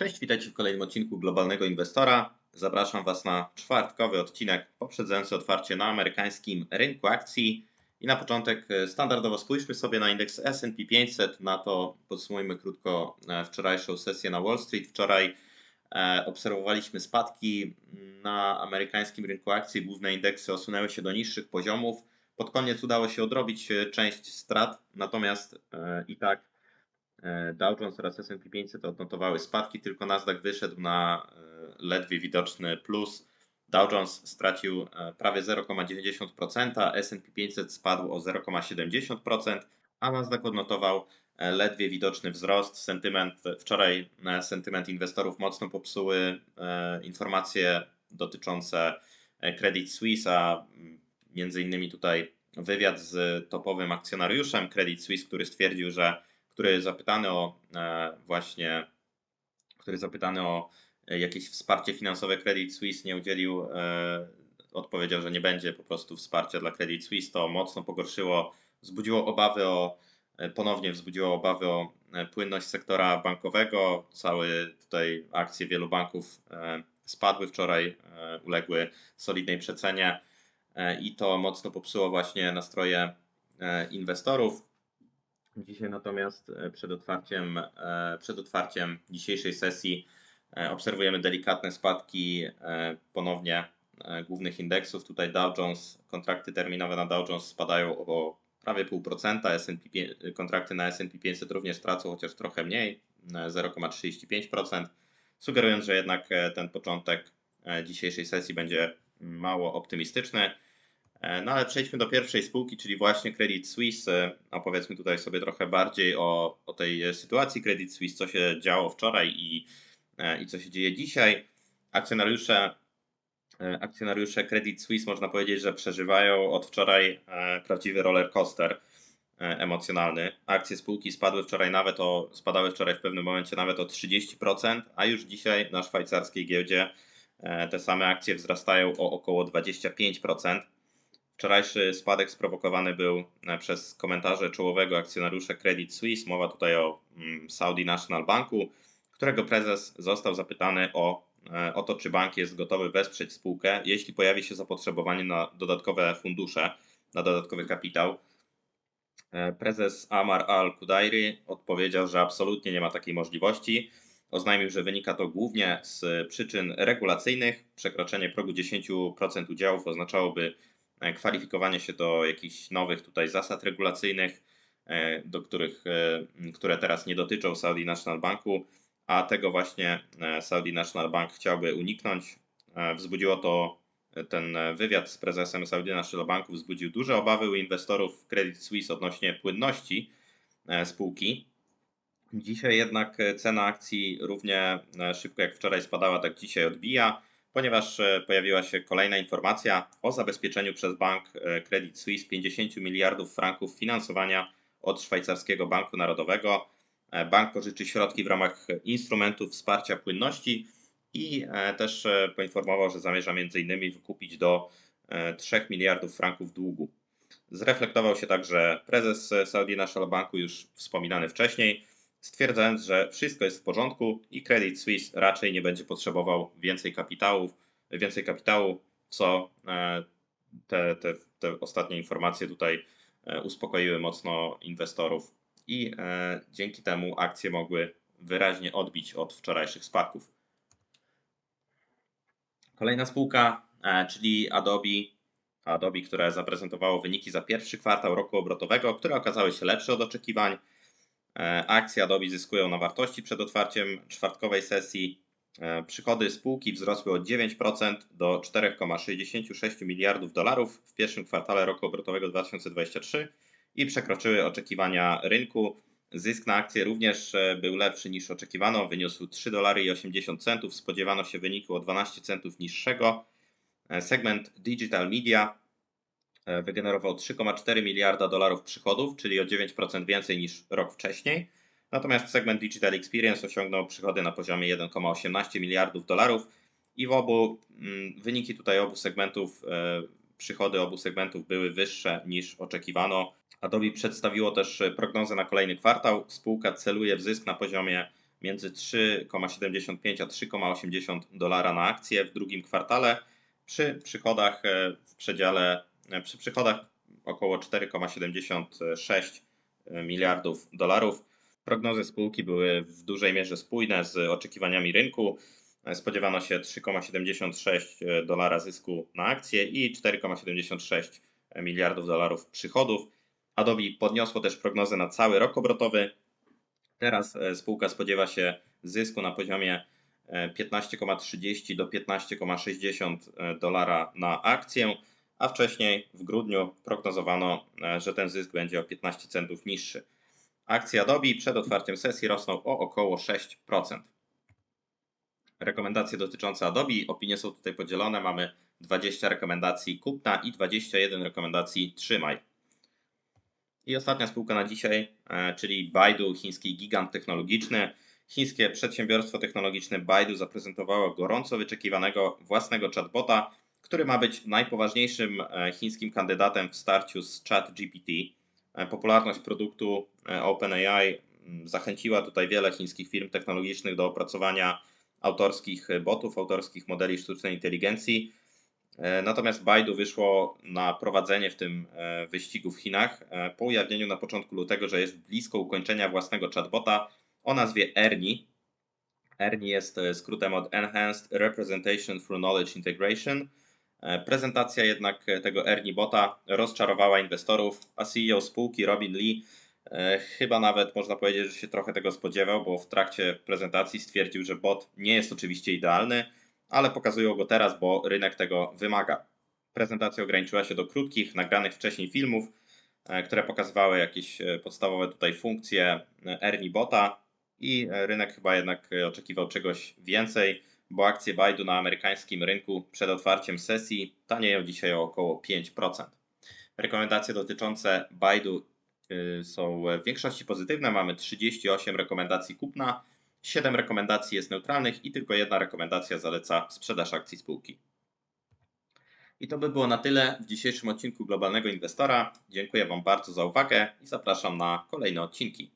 Cześć, witajcie w kolejnym odcinku Globalnego Inwestora. Zapraszam Was na czwartkowy odcinek poprzedzający otwarcie na amerykańskim rynku akcji. I na początek e, standardowo spójrzmy sobie na indeks S&P 500, na to podsumujmy krótko e, wczorajszą sesję na Wall Street. Wczoraj e, obserwowaliśmy spadki na amerykańskim rynku akcji, główne indeksy osunęły się do niższych poziomów. Pod koniec udało się odrobić część strat, natomiast i tak Dow Jones oraz S&P 500 odnotowały spadki, tylko Nasdaq wyszedł na e, ledwie widoczny plus. Dow Jones stracił e, prawie 0,90%, S&P 500 spadł o 0,70%, a Nasdaq odnotował ledwie widoczny wzrost. Sentyment wczoraj sentyment inwestorów mocno popsuły informacje dotyczące Credit Suisse, a między innymi tutaj wywiad z topowym akcjonariuszem Credit Suisse, który stwierdził, że który zapytany o e, właśnie, który zapytany o jakieś wsparcie finansowe Credit Suisse nie udzielił, e, odpowiedział, że nie będzie po prostu wsparcia dla Credit Suisse. To mocno pogorszyło, wzbudziło obawy o, e, ponownie wzbudziło obawy o płynność sektora bankowego. Całe tutaj akcje wielu banków spadły wczoraj, uległy solidnej przecenie i to mocno popsuło właśnie nastroje inwestorów. Dzisiaj natomiast e, przed otwarciem, e, przed otwarciem dzisiejszej sesji e, obserwujemy delikatne spadki ponownie głównych indeksów. Tutaj Dow Jones, kontrakty terminowe na Dow Jones spadają o prawie 0,5%, S&P, kontrakty na S&P 500 również tracą chociaż trochę mniej, 0,35%, sugerując, że jednak ten początek dzisiejszej sesji będzie mało optymistyczny. E, no ale przejdźmy do pierwszej spółki, czyli właśnie Credit Suisse. E, opowiedzmy tutaj sobie trochę bardziej o, o tej sytuacji Credit Suisse, co się działo wczoraj i, e, i co się dzieje dzisiaj. Akcjonariusze, akcjonariusze Credit Suisse można powiedzieć, że przeżywają od wczoraj prawdziwy roller coaster emocjonalny. Akcje spółki spadły wczoraj nawet o, spadały wczoraj w pewnym momencie nawet o 30%, a już dzisiaj na szwajcarskiej giełdzie te same akcje wzrastają o około 25%. Wczorajszy spadek sprowokowany był e, przez komentarze czołowego akcjonariusza Credit Suisse. Mowa tutaj o mm, Saudi National Banku, którego prezes został zapytany o, e, o to, czy bank jest gotowy wesprzeć spółkę, jeśli pojawi się zapotrzebowanie na dodatkowe fundusze, na dodatkowy kapitał. E, prezes Amar Al-Kudairi odpowiedział, że absolutnie nie ma takiej możliwości. Oznajmił, że wynika to głównie z przyczyn regulacyjnych. Przekroczenie progu 10% udziałów oznaczałoby kwalifikowanie się do jakichś nowych tutaj zasad regulacyjnych, e, do których, e, które teraz nie dotyczą Saudi National Banku, a tego właśnie Saudi National Bank chciałby uniknąć. Wzbudziło to ten wywiad z prezesem Saudi National Banku wzbudził duże obawy u inwestorów Credit Suisse odnośnie płynności spółki. Dzisiaj jednak cena akcji równie szybko jak wczoraj spadała, tak dzisiaj odbija ponieważ e, pojawiła się kolejna informacja o zabezpieczeniu przez bank e, Credit Suisse 50 miliardów franków finansowania od szwajcarskiego banku narodowego. E, bank pożyczy środki w ramach instrumentów wsparcia płynności i też poinformował, że zamierza m.in. wykupić do 3 miliardów franków długu. Zreflektował się także prezes Saudi National Banku, już wspominany wcześniej, stwierdzając, że wszystko jest w porządku i Credit Suisse raczej nie będzie potrzebował więcej kapitału, więcej kapitału, co e, te, te, te ostatnie informacje tutaj e, uspokoiły mocno inwestorów i e, dzięki temu akcje mogły wyraźnie odbić od wczorajszych spadków. Kolejna spółka, czyli Adobe, Adobe, które zaprezentowało wyniki za pierwszy kwartał roku obrotowego, które okazały się lepsze od oczekiwań. E, akcje Adobe zyskują na wartości przed otwarciem czwartkowej sesji. E, przychody spółki wzrosły o 9% do 4,66 miliardów dolarów w pierwszym kwartale roku obrotowego 2023 i przekroczyły oczekiwania rynku. Zysk na akcję również e, był lepszy niż oczekiwano, wyniósł 3,80 dolary. Spodziewano się wyniku o 12 centów niższego. Segment Digital Media wygenerował 3,4 miliarda dolarów przychodów, czyli o 9% więcej niż rok wcześniej. Natomiast segment Digital Experience osiągnął przychody na poziomie 1,18 miliardów dolarów i w obu mm, wyniki tutaj obu segmentów, e, przychody obu segmentów były wyższe niż oczekiwano. Adobe przedstawiło też prognozę na kolejny kwartał. Spółka celuje w zysk na poziomie między 3,75 a 3,80 dolara na akcję w drugim kwartale przy przychodach e, w przedziale e, przy przychodach około 4,76 miliardów dolarów. Prognozy spółki były w dużej mierze spójne z oczekiwaniami rynku. Spodziewano się 3,76 dolara zysku na akcję i 4,76 miliardów dolarów przychodów. Adobe podniosło też prognozę na cały rok obrotowy. Teraz e, spółka spodziewa się zysku na poziomie 15,30 do 15,60 dolara na akcję, a wcześniej w grudniu prognozowano, e, że ten zysk będzie o 15 centów niższy. Akcje Adobe przed otwarciem sesji rosną o około 6%. Rekomendacje dotyczące Adobe, opinie są tutaj podzielone. Mamy 20 rekomendacji kupna i 21 rekomendacji trzymaj. I ostatnia spółka na dzisiaj, e, czyli Baidu, chiński gigant technologiczny. Chińskie przedsiębiorstwo technologiczne Baidu zaprezentowało gorąco wyczekiwanego własnego chatbota, który ma być najpoważniejszym e, chińskim kandydatem w starciu z ChatGPT. E, popularność produktu OpenAI mm, zachęciła tutaj wiele chińskich firm technologicznych do opracowania autorskich botów, autorskich modeli sztucznej inteligencji. E, natomiast Baidu wyszło na prowadzenie w tym e, wyścigu w Chinach e, po ujawnieniu na początku lutego, że jest blisko ukończenia własnego chatbota o nazwie Ernie. Ernie jest skrótem od Enhanced Representation through Knowledge Integration. Prezentacja jednak tego Ernie bota rozczarowała inwestorów, a CEO spółki Robin Lee chyba nawet można powiedzieć, że się trochę tego spodziewał, bo w trakcie prezentacji stwierdził, że bot nie jest oczywiście idealny, ale pokazują go teraz, bo rynek tego wymaga. Prezentacja ograniczyła się do krótkich, nagranych wcześniej filmów, e, które pokazywały jakieś e, podstawowe tutaj funkcje e, Ernie Bota i rynek chyba jednak oczekiwał czegoś więcej, bo akcje Baidu na amerykańskim rynku przed otwarciem sesji tanieją dzisiaj o około 5%. Rekomendacje dotyczące Baidu są w większości pozytywne. Mamy 38 rekomendacji kupna, 7 rekomendacji jest neutralnych i tylko jedna rekomendacja zaleca sprzedaż akcji spółki. I to by było na tyle w dzisiejszym odcinku Globalnego Inwestora. Dziękuję Wam bardzo za uwagę i zapraszam na kolejne odcinki.